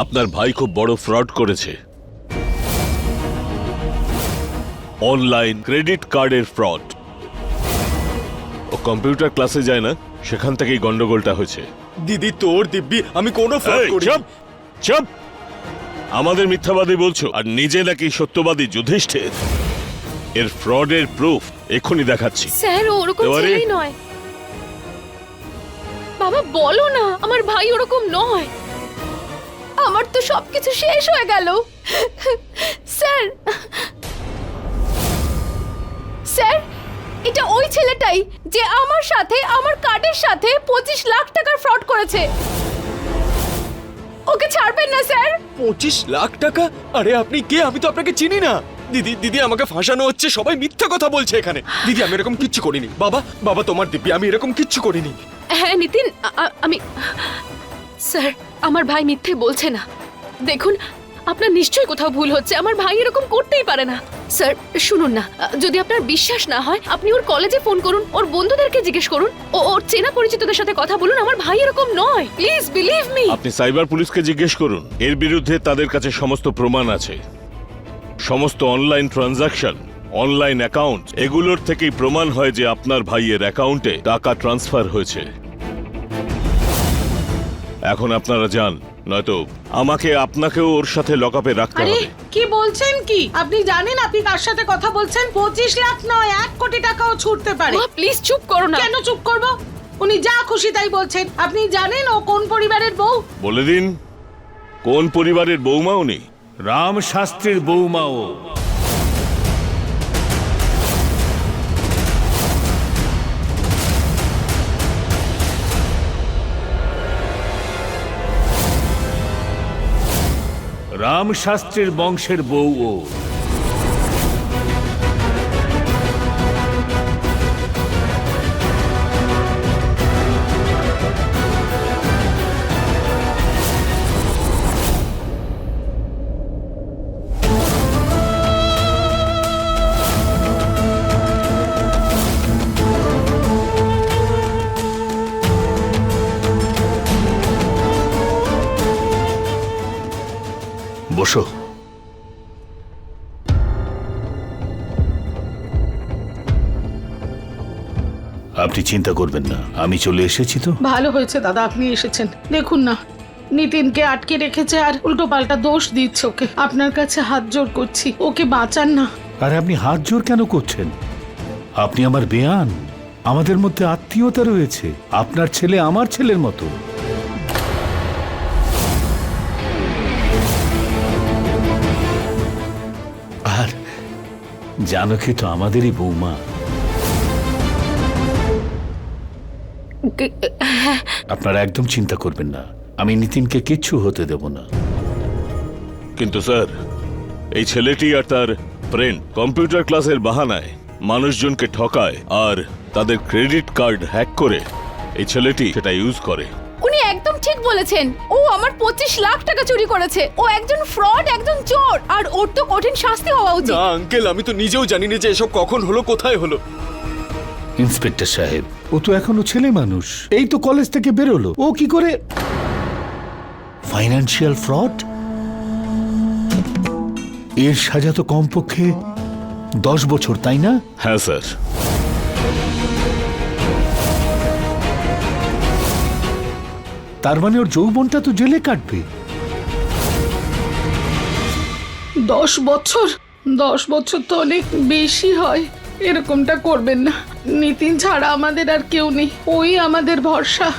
আপনার ভাই খুব বড় ফ্রড করেছে। অনলাইন ক্রেডিট কার্ডের ফ্রড ও কম্পিউটার ক্লাসে যায় না সেখান থেকেই গন্ডগোলটা হয়েছে। দিদি তোর দিব্যি আমি কোনো ফ্রড এই, করি চুপ চুপ! আমাদের মিথ্যাবাদী বলছো আর নিজে নাকি সত্যবাদী যুধিষ্ঠির। এর ফ্রডের প্রুফ এক্ষুনি দেখাচ্ছি। স্যার ওরকম ছেলেই নয়। বাবা বলো না আমার ভাই ওরকম নয়। তো সবকিছু শেষ হয়ে গেল। স্যার স্যার এটা ওই ছেলেটাই যে আমার সাথে আমার কার্ডের সাথে পঁচিশ লাখ টাকার ফ্রড করেছে। ওকে ছাড়বেন না স্যার। পঁচিশ লাখ টাকা? আরে আপনি কে? আমি তো আপনাকে চিনি না। দিদি দিদি আমাকে ফাঁসানো হচ্ছে সবাই মিথ্যা কথা বলছে এখানে। দিদি আমি এরকম কিচ্ছু করিনি। বাবা বাবা তোমার দিব্যি আমি এরকম কিচ্ছু করিনি। হ্যাঁ নিতিন আমি স্যার আমার ভাই মিথ্যে বলছে না। দেখুন, আপনার নিশ্চয়ই কোথাও ভুল হচ্ছে। আমার ভাই এরকম করতেই পারে না। স্যার, শুনুন না। যদি আপনার বিশ্বাস না হয়, আপনি ওর কলেজে ফোন করুন, ওর বন্ধুদেরকে জিজ্ঞেস করুন, ও ওর চেনা পরিচিতদের সাথে কথা বলুন, আমার ভাই এরকম নয়। প্লিজ বিলিভ মি আপনি সাইবার পুলিশকে জিজ্ঞেস করুন। এর বিরুদ্ধে তাদের কাছে সমস্ত প্রমাণ আছে। সমস্ত অনলাইন ট্রানজাকশন, অনলাইন অ্যাকাউন্ট, এগুলোর থেকেই প্রমাণ হয় যে আপনার ভাইয়ের অ্যাকাউন্টে টাকা ট্রান্সফার হয়েছে। এখন আপনারা যান, নয়তো আমাকে আপনাকেও ওর সাথে লকআপে রাখতে আরে হবে। কি বলছেন কি? আপনি জানেন আপনি কার সাথে কথা বলছেন? পঁচিশ লাখ নয় এক কোটি টাকাও ছুটতে পারে। মা প্লিজ চুপ করো না। কেন চুপ করব? উনি যা খুশি তাই বলছেন। আপনি জানেন ও কোন পরিবারের বউ? বলে দিন কোন পরিবারের বৌমা উনি? রাম শাস্ত্রীর বৌমাও রাম শাস্ত্রীর বংশের বউ ও বসো। আপনি চিন্তা করবেন না আমি চলে এসেছি তো। ভালো হয়েছে দাদা আপনি এসেছেন। দেখুন না নিতিনকে আটকে রেখেছে আর উল্টো পাল্টা দোষ দিচ্ছে ওকে। আপনার কাছে হাত জোর করছি ওকে বাঁচান না। আরে আপনি হাত জোর কেন করছেন? আপনি আমার বেয়ান আমাদের মধ্যে আত্মীয়তা রয়েছে আপনার ছেলে আমার ছেলের মতো। জানকি তো আমাদেরই বৌমা। আপনারা একদম চিন্তা করবেন না। আমি নিতিনকে কিচ্ছু হতে দেব না। কিন্তু স্যার এই ছেলেটি আর তার ফ্রেন্ড কম্পিউটার ক্লাসের বাহানায় মানুষজনকে ঠকায় আর তাদের ক্রেডিট কার্ড হ্যাক করে এই ছেলেটি সেটা ইউজ করে। বলেছেন ও আমার পঁচিশ লাখ টাকা চুরি করেছে। ও একজন ফ্রড একজন চোর আর ওর তো কঠিন শাস্তি হওয়া উচিত। না আঙ্কেল আমি তো নিজেও জানি না যে এসব কখন হলো কোথায় হলো। ইন্সপেক্টর সাহেব ও তো এখনও ছেলে মানুষ। এই তো কলেজ থেকে বেরোলো। ও কি করে? Financial fraud? এর সাজা তো কমপক্ষে দশ বছর তাই না? হ্যাঁ স্যার। তার মানে ওর যৌবনটা তো জেলে কাটবে। দশ বছর? দশ বছর তো অনেক বেশি হয়। এরকমটা করবেন না। নিতিন ছাড়া আমাদের আর কেউ নেই। ওই আমাদের ভরসা।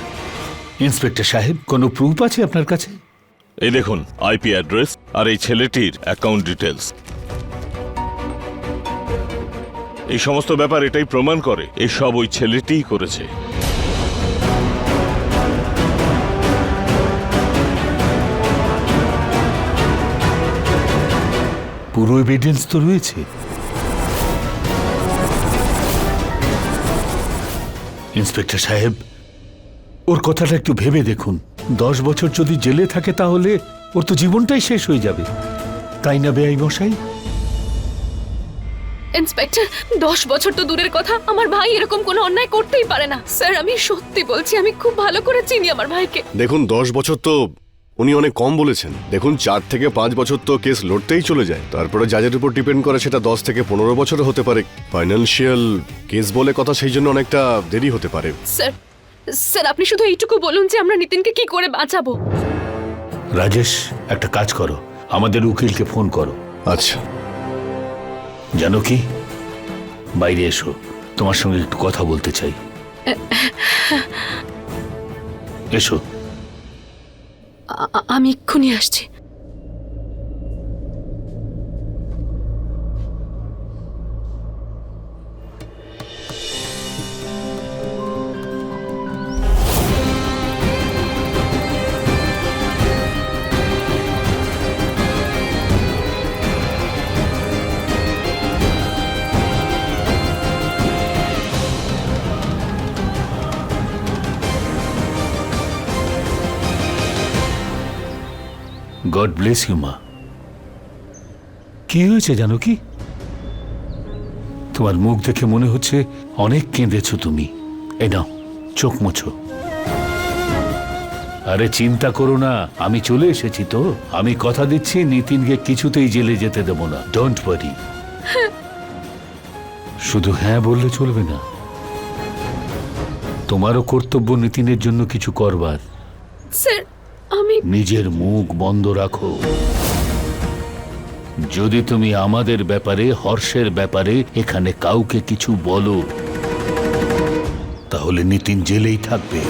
ইন্সপেক্টর সাহেব কোনো প্রুফ আছে আপনার কাছে? এই দেখুন আইপি অ্যাড্রেস আর এই ছেলেটির অ্যাকাউন্ট ডিটেলস এই সমস্ত ব্যাপার এটাই প্রমাণ করে। এসব ওই ছেলেটিই করেছে। পুরো এভিডেন্স তো রয়েছে। ইন্সপেক্টর সাহেব ওর কথাটা একটু ভেবে দেখুন। দশ বছর যদি জেলে থাকে তাহলে ওর তো জীবনটাই শেষ হয়ে যাবে। তাই না বেআই মশাই? ইন্সপেক্টর দশ বছর তো দূরের কথা। আমার ভাই এরকম কোনো অন্যায় করতেই পারে না। স্যার আমি সত্যি বলছি আমি খুব ভালো করে চিনি আমার ভাইকে। দেখুন দশ বছর তো উনি অনেক কম বলেছেন। দেখুন চার থেকে পাঁচ বছর তো কেস লড়তেই চলে যায়। তারপরে যাজের উপর ডিপেন্ড করে সেটা দশ থেকে পনেরো বছর হতে পারে। ফাইন্যান্সিয়াল কেস বলে কথা সেই জন্য অনেকটা দেরি হতে পারে। স্যার স্যার আপনি শুধু এইটুকু বলুন যে আমরা নিতিনকে কি করে বাঁচাবো? রাজেশ একটা কাজ করো। আমাদের উকিলকে ফোন করো। আচ্ছা। জানো কি? বাইরে এসো। তোমার সঙ্গে একটু কথা বলতে চাই। এসো। আমি এক্ষুনি আসছি। গড ব্লেস ইউ মা কি হয়েছে জানো কি তোমার মুখ দেখে মনে হচ্ছে অনেক কেঁদেছ তুমি। এ নাও, চোখ মোছো। আরে চিন্তা করো না, আমি চলে এসেছি তো। আমি কথা দিচ্ছি, নিতিনকে কিছুতেই জেলে যেতে দেব না। ডোন্ট ওয়ারি শুধু হ্যাঁ বললে চলবে না। তোমারও কর্তব্য নিতিনের জন্য কিছু করবার। স্যার আমি নিজের মুখ বন্ধ রাখো। যদি তুমি আমাদের ব্যাপারে, হর্ষের ব্যাপারে এখানে কাউকে কিছু বলো, তাহলে নিতিন জেলেই থাকবে।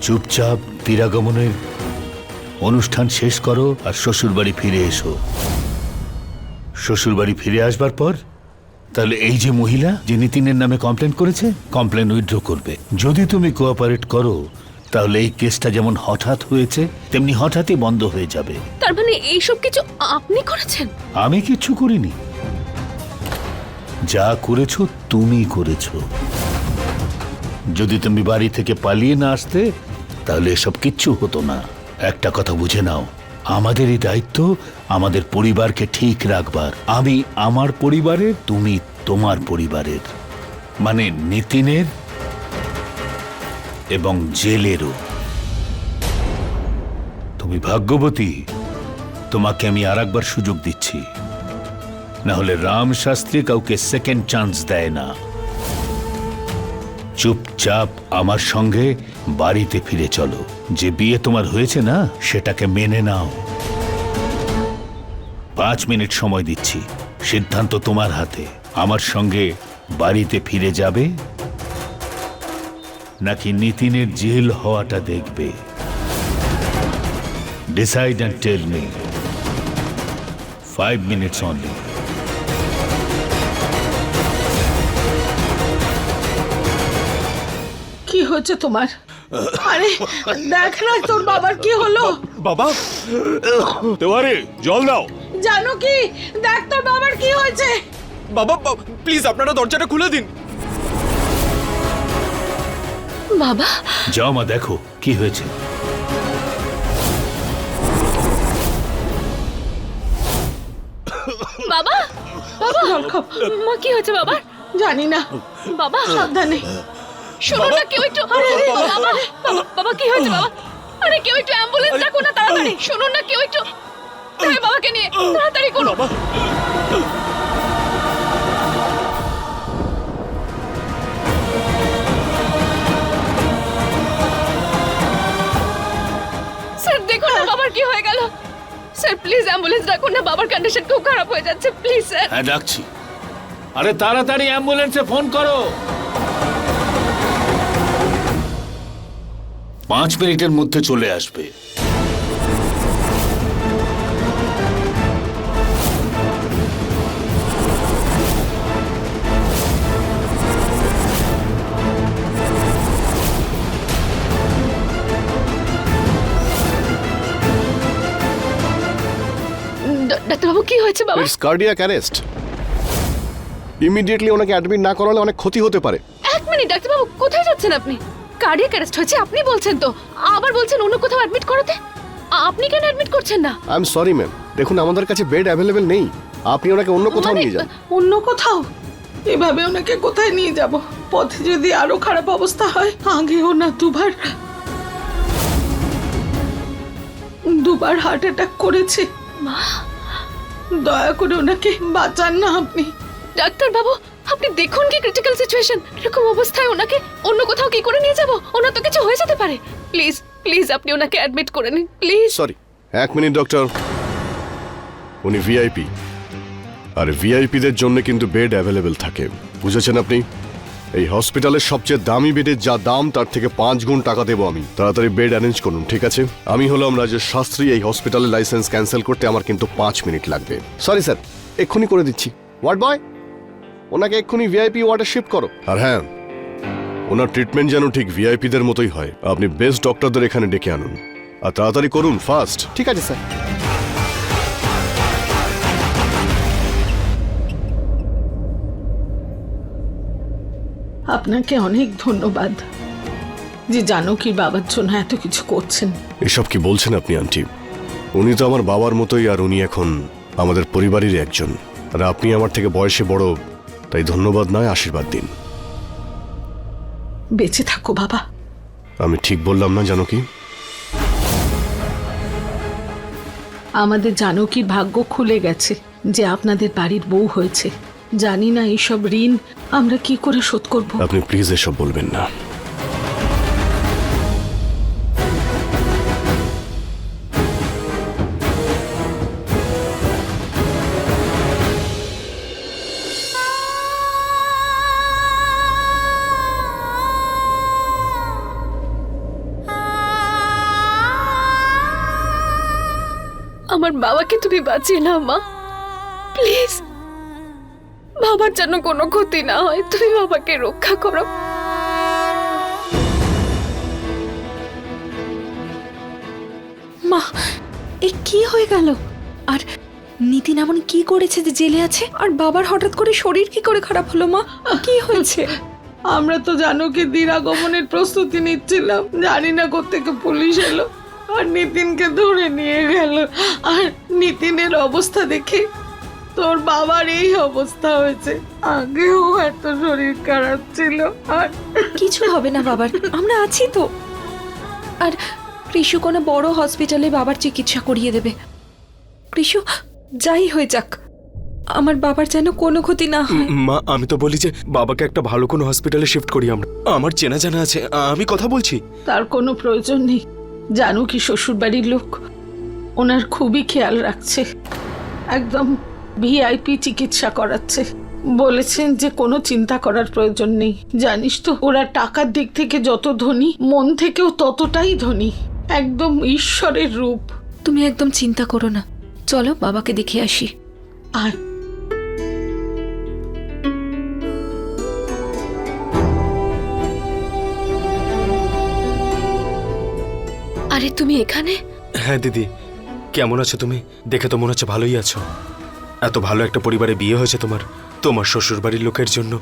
চুপচাপ তিরাগমনের অনুষ্ঠান শেষ করো আর শ্বশুরবাড়ি ফিরে এসো। শ্বশুরবাড়ি ফিরে আসবার পর, তাহলে এই যে মহিলা, যে নিতিনের নামে কমপ্লেন করেছে, কমপ্লেন উইথড্র করবে। যদি তুমি কোঅপারেট করো তাহলে এই কেসটা যেমন হঠাৎ হয়েছে তেমনি হঠাৎই বন্ধ হয়ে যাবে। তার মানে এইসব কিছু আপনি করেছেন? আমি কিচ্ছু করিনি। যা করেছ তুমি করেছ। যদি তুমি বাড়ি থেকে পালিয়ে না আসতে তাহলে এসব কিচ্ছু হতো না। একটা কথা বুঝে নাও আমাদেরই দায়িত্ব আমাদের পরিবারকে ঠিক রাখবার। আমি আমার পরিবারের তুমি তোমার পরিবারের। মানে নিতিনের এবং জেলেরও। তুমি ভাগ্যবতী। তোমাকে আমি আর একবার সুযোগ দিচ্ছি। না হলে রাম শাস্ত্রী কাউকে সেকেন্ড চান্স দেয় না। চুপচাপ আমার সঙ্গে বাড়িতে ফিরে চলো। যে বিয়ে তোমার হয়েছে না, সেটাকে মেনে নাও। পাঁচ মিনিট সময় দিচ্ছি। সিদ্ধান্ত তোমার হাতে। আমার সঙ্গে বাড়িতে ফিরে যাবে নাকি নিতিনের জেল হওয়াটা দেখবে? Decide and tell me five minutes only কি হয়েছে তোমার? আরে দেখ না তোর বাবার কি হলো। বাবা তেওয়ারি জল দাও। জানো কি? দেখ তোর বাবার কি হয়েছে। বাবা প্লিজ আপনারা দরজাটা খুলে দিন। বাবা। যাও মা দেখো কি হয়েছে। বাবা বাবা। মা কি হয়েছে বাবা? জানি না। বাবা। সাবধানে। শুনুন না কেউ একটু। বাবা বাবা। বাবা কি হয়েছে বাবা? আরে কেউ একটু অ্যাম্বুলেন্স ডাকুন না তাড়াতাড়ি। শুনুন না কেউ একটু। বাবাকে নিয়ে তাড়াতাড়ি করুন স্যার দেখুন না বাবার কি হয়ে গেল। স্যার, প্লিজ অ্যাম্বুলেন্স ডাকুন না, বাবার কন্ডিশন খুব খারাপ হয়ে যাচ্ছে, প্লিজ স্যার। হ্যাঁ ডাকছি। আরে তাড়াতাড়ি অ্যাম্বুলেন্সে ফোন করো। পাঁচ মিনিটের মধ্যে চলে আসবে। ডাক্তারবাবু কি হয়েছে বাবা? ইটস কার্ডিয়াক অ্যারেস্ট ইমিডিয়েটলি ওনাকে অ্যাডমিট না করালে অনেক ক্ষতি হতে পারে। এক মিনিট ডাক্তারবাবু কোথায় যাচ্ছেন আপনি? কার্ডিয়াক অ্যারেস্ট হয়েছে আপনি বলছেন তো। আবার বলছেন অন্য কোথাও অ্যাডমিট করাতে? আপনি কেন অ্যাডমিট করছেন না? আই এম সরি ম্যাম দেখুন আমাদের কাছে বেড অ্যাভেলেবেল নেই। আপনি ওনাকে অন্য কোথাও মানে, নিয়ে যান। অন্য কোথাও? এভাবে ওনাকে কোথায় নিয়ে যাব? পথে যদি আরও খারাপ অবস্থা হয় আগেও না দুবার। দুবার হার্ট অ্যাটাক করেছে। মা দয়া করে ওনাকে বাঁচান না আপনি। ডাক্তার বাবু আপনি দেখুন কি ক্রিটিক্যাল সিচুয়েশন এরকম অবস্থায় ওনাকে অন্য কোথাও কি করে নিয়ে যাব? ওনার তো কিছু হয়ে যেতে পারে। প্লিজ প্লিজ আপনি ওনাকে অ্যাডমিট করে নিন প্লিজ। সরি এক মিনিট ডক্টর উনি ভিআইপি আর ভিআইপিদের জন্য কিন্তু বেড অ্যাভেলেবেল থাকে। বুঝেছেন আপনি? এই হসপিটালের সবচেয়ে দামি বেডের যা দাম, তার থেকে পাঁচ গুণ টাকা দেবো আমি। তাড়াতাড়ি বেড অ্যারেঞ্জ করুন, ঠিক আছে? আমি হলাম রাজেশ শাস্ত্রী, এই হসপিটালের লাইসেন্স ক্যান্সেল করতে আমার কিন্তু পাঁচ মিনিট লাগবে। সরি স্যার, এক্ষুনি করে দিচ্ছি। ওয়ার্ড বয় ওনাকে এক্ষুনি ভিআইপি ওয়ার্ডে শিফট করো। আর হ্যাঁ ওনার ট্রিটমেন্ট যেন ঠিক ভিআইপিদের মতোই হয়। আপনি বেস্ট ডক্টরদের এখানে ডেকে আনুন। আর তাড়াতাড়ি করুন, ফাস্ট। ঠিক আছে, স্যার। আপনাকে অনেক ধন্যবাদ। যে জানো কি বাবার জন্য এত কিছু করছেন। এসব কি বলছেন আপনি আন্টি? উনি তো আমার বাবার মতোই আর উনি এখন আমাদের পরিবারের একজন। আর আপনি আমার থেকে বয়সে বড় তাই ধন্যবাদ নয় আশীর্বাদ দিন। বেঁচে থাকো বাবা। আমি ঠিক বললাম না জানো কি? আমাদের জানকীর ভাগ্য খুলে গেছে যে আপনাদের বাড়ির বউ হয়েছে। জানি না এইসব ঋণ আমরা কি করে শোধ করব। আপনি প্লিজ এসব বলবেন না। আমার বাবাকে তুমি বাঁচিয়ে নাও মা। প্লিজ। বাবার যেন কোনো ক্ষতি না হয় তুমি বাবাকে রক্ষা করো। মা, এ কি হয়ে গেল? আর নিতিন এমন কি করেছে যে জেলে আছে? আর বাবার হঠাৎ করে শরীর কি করে খারাপ হলো, মা? কি হয়েছে? আমরা তো জানকী দিরাগমনের প্রস্তুতি নিচ্ছিলাম। জানি না কোত্থেকে পুলিশ এলো, আর নিতিনকে ধরে নিয়ে গেল। আর নিতিনের অবস্থা দেখে তোর বাবার এই অবস্থা হয়েছে। আগেও এত শরীর খারাপ ছিল আর কিছু হবে না বাবার আমরা আছি তো। আর কৃষু কোনো বড় হসপিটালে বাবার চিকিৎসা করিয়ে দেবে। কৃষু যাই হয়ে যাক। আমার বাবার যেন কোনো ক্ষতি না হয়। মা আমি তো বলি যে বাবাকে একটা ভালো কোনো হসপিটালে শিফট করি আমরা। আমার চেনা জানা আছে আমি কথা বলছি? তার কোনো প্রয়োজন নেই। জানো কি শ্বশুরবাড়ির লোক ওনার খুবই খেয়াল রাখছে। একদম ভিআইপি চিকিৎসা করাচ্ছে। বলেছেন যে কোনো চিন্তা করার প্রয়োজন নেই। জানিস তো ওরা টাকার দিক থেকে যত ধনী মন থেকেও ততটাই ধনী। একদম ঈশ্বরের রূপ। তুমি একদম চিন্তা করো না। চলো বাবাকে দেখে আসি। আর আরে তুমি এখানে? হ্যাঁ দিদি। কেমন আছো তুমি? দেখে তো মনে হচ্ছে ভালোই আছো। এত ভালো একটা পরিবারে বিয়ে হয়েছে তোমার? তোমার শ্বশুর বাড়ির লোকের জন্য।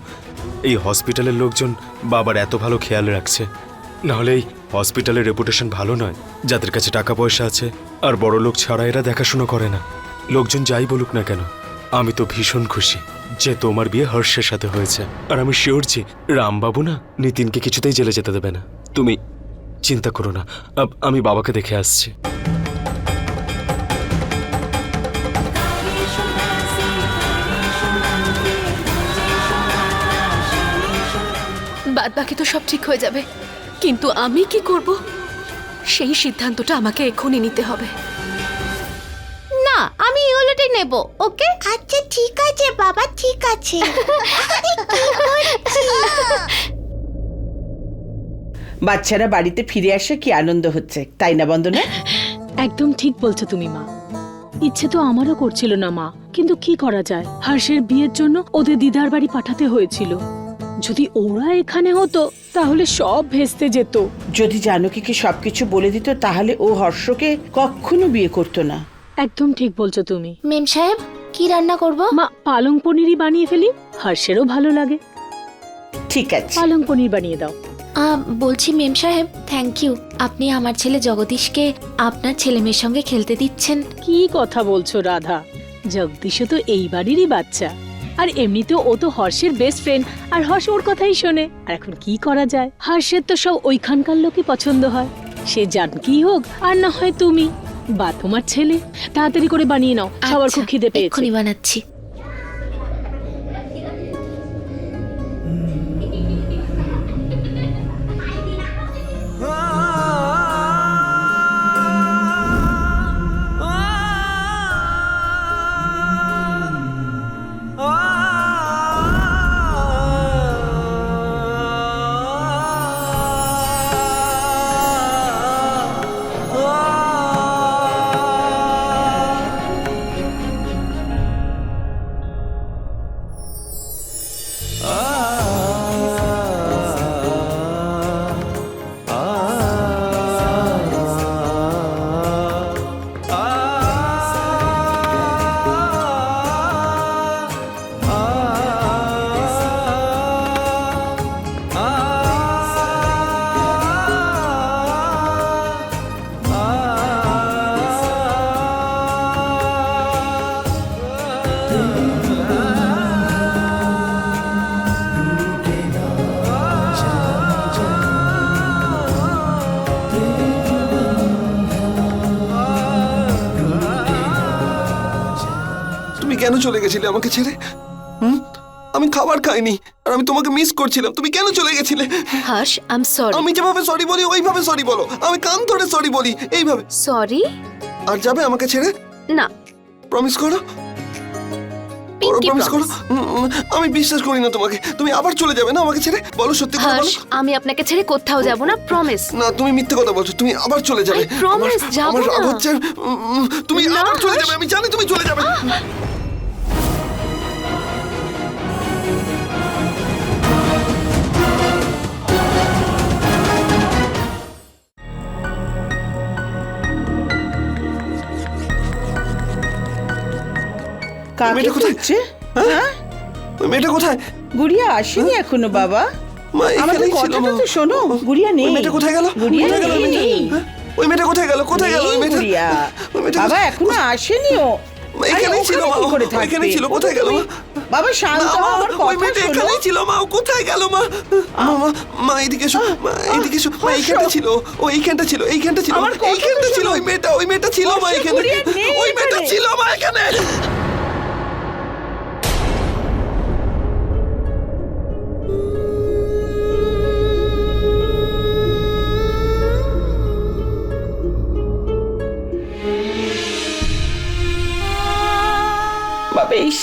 এই হসপিটালের লোকজন বাবার এত ভালো খেয়াল রাখছে। নাহলে এই হসপিটালের রেপুটেশন ভালো নয়। যাদের কাছে টাকা পয়সা আছে আর বড় লোক ছাড়া এরা দেখাশোনা করে না। লোকজন যাই বলুক না কেন, আমি তো ভীষণ খুশি যে তোমার বিয়ে হর্ষের সাথে হয়েছে। আর আমি শিওর যে রামবাবু না নিতিনকে কিছুতেই জেলে যেতে দেবে না। তুমি চিন্তা করো না আমি বাবাকে দেখে আসছি। বাদ বাকি তো সব ঠিক হয়ে যাবে। কিন্তু আমি কি করব? সেই সিদ্ধান্তটা আমাকে এখনই নিতে হবে। না আমি ইউলোটাই নেব ওকে? আচ্ছা ঠিক আছে বাবা ঠিক আছে। বাচ্চারা বাড়িতে ফিরে আসে কি আনন্দ হচ্ছে তাই না বন্দনা? একদম ঠিক বলছো তুমি মা। ইচ্ছে তো আমারও করছিল না মা। কিন্তু কি করা যায়? হর্ষের বিয়ের জন্য ওদের দিদার বাড়ি পাঠাতে হয়েছিল। যদি ওরা এখানে হতো তাহলে সব ভেস্তে যেত। যদি জানকীকে সবকিছু বলে দিত তাহলে ও হর্ষকে কখনো বিয়ে করতো না। একদম ঠিক বলছো তুমি। মেম সাহেব কি রান্না করব? মা পালং পনিরই বানিয়ে ফেলি হর্ষেরও ভালো লাগে। ঠিক আছে। পালং পনির বানিয়ে দাও। বলছি মেম সাহেব থ্যাংক ইউ আপনি আমার ছেলে জগদীশকে আপনার ছেলে মেয়ের সঙ্গে খেলতে দিচ্ছেন। কি কথা বলছো রাধা? জগদীশও তো এই বাড়িরই বাচ্চা। আর এমনিতেও ও তো হর্ষের বেস্ট ফ্রেন্ড আর হর্ষ ওর কথাই শোনে। আর এখন কি করা যায়? হর্ষের তো সব ওইখানকার লোকই পছন্দ হয়। সে জানকি হোক আর না হয় তুমি। বা তোমার ছেলে। তাড়াতাড়ি করে বানিয়ে নাও। খাবার খুব আচ্ছা, খিদে পেয়েছে। বানাচ্ছি। কেন চলে গেছিলে আমাকে ছেড়ে? হুম? আমি খাবার খাইনি আর আমি তোমাকে মিস করছিলাম। তুমি কেন চলে গেছিলে? হর্ষ আই এম সরি আমি যেভাবে সরি বলি ওইভাবে সরি বলো। আমি কান ধরে সরি বলি এইভাবে। সরি আর যাবে আমাকে ছেড়ে? না। প্রমিস করো? প্রমিস আমি বিশ্বাস করি না তোমাকে। তুমি আবার চলে যাবে না আমাকে ছেড়ে? বলো সত্যি করে বলো। আমি আপনাকে ছেড়ে কোথাও যাব না প্রমিস না তুমি মিথ্যে কথা বলছো তুমি আবার চলে যাবে। আমার- যাব আমার রাগ না। হচ্ছে তুমি আবার চলে যাবে আমি জানি তুমি চলে যাবে। কাকে মেয়েটা কোথায়? খুঁজছে? হ্যাঁ? ওই মেয়েটা কোথায়? গুড়িয়া আসেনি এখনও বাবা। মা আমাদের এখানেই ছিল কথাটা মা। তো শোনো গুড়িয়া নেই। ওই মেয়েটা কোথায় গেল? গুড়িয়া কোথায় গেল ওই মেয়েটা? নেই। হ্যাঁ? ওই মেয়েটা কোথায় গেল? কোথায় গেল ওই নেই মেয়েটা? গুড়িয়া। ওই মেয়েটা বাবা কোথায়- এখনও আসেনি ও মা, আরে এখানেই ছিল ওখানে মা। কি করে থাকবে? ছিল কোথায় গেল মা? বাবা শান্ত হও, মা, আমার ওই কথা মেয়েটা শোনো। এখানেই ছিল মা। ও কোথায় গেল মা? মা মা মা এইদিকে এসো। মা এইদিকে এসো। মা এইখানটা ছিল। ও এইখানটা ছিল এইখানটা ছিল আমার কথা তো এইখানটা ছিল শোনো। ওই মেয়েটা ওই মেয়েটা ছিল মা এখানে। নেই ওই মেয়েটা এখানে। ছিল মা এখানে।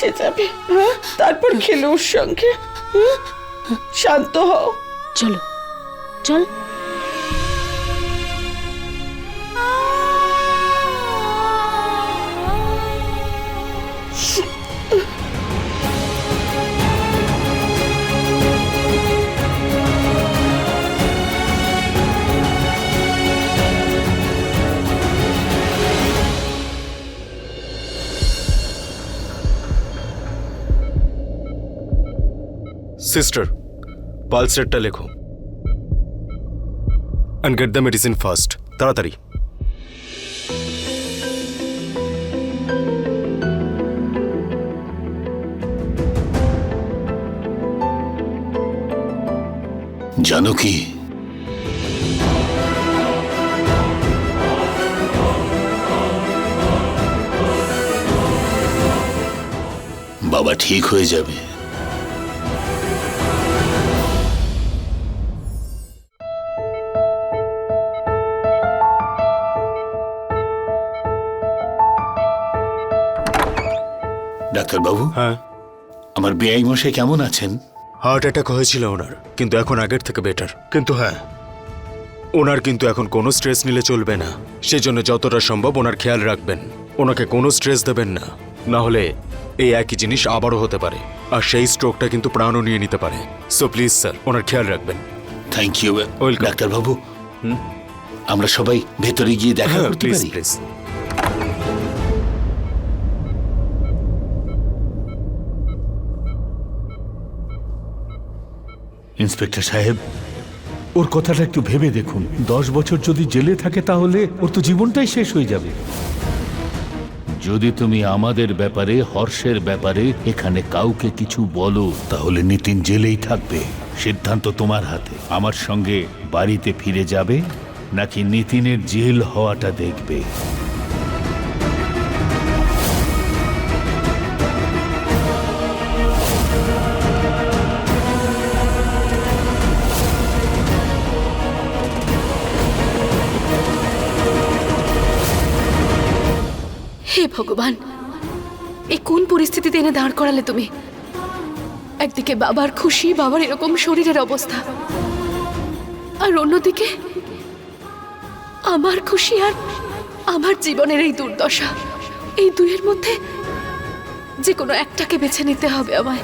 এসে যাবে? তারপর খেলে ওর সঙ্গে? শান্ত হও চলো চল সিস্টার পালস রেটটা লেখো and get the medicine first তাড়াতাড়ি জানো কি বাবা ঠিক হয়ে যাবে ডাক্তারবাবু? হ্যাঁ। আমার বেআই মশাই কেমন আছেন? হার্ট অ্যাটাক হয়েছিল ওনার কিন্তু এখন আগের থেকে বেটার কিন্তু হ্যাঁ। ওনার কিন্তু এখন কোনো স্ট্রেস নিলে চলবে না। সেজন্য যতটা সম্ভব ওনার খেয়াল রাখবেন। ওনাকে কোনো স্ট্রেস দেবেন না। না হলে এই একই জিনিস আবারও হতে পারে। আর সেই স্ট্রোকটা কিন্তু প্রাণও নিয়ে নিতে পারে। সো প্লিজ স্যার ওনার খেয়াল রাখবেন। Thank you Welcome. ডাক্তারবাবু। আমরা সবাই ভেতরে গিয়ে দেখা হ্যাঁ করতে প্লিজ পারি। প্লিজ ইন্সপেক্টর সাহেব। ওর কথাটা একটু ভেবে দেখুন। দশ বছর যদি জেলে থাকে তাহলে ওর তো জীবনটাই শেষ হয়ে যাবে। যদি তুমি আমাদের ব্যাপারে হর্ষের ব্যাপারে এখানে কাউকে কিছু বলো তাহলে নিতিন জেলেই থাকবে। সিদ্ধান্ত তোমার হাতে। আমার সঙ্গে বাড়িতে ফিরে যাবে নাকি নিতিনের জেল হওয়াটা দেখবে? ভগবান। এই কোন পরিস্থিতিতে এনে দাঁড় করালে তুমি? একদিকে বাবার খুশি, বাবার এরকম শরীরের অবস্থা। আর অন্যদিকে, আমার খুশি আর আমার জীবনের এই দুর্দশা। এই দুইয়ের মধ্যে যে কোনো একটাকে বেছে নিতে হবে আমায়।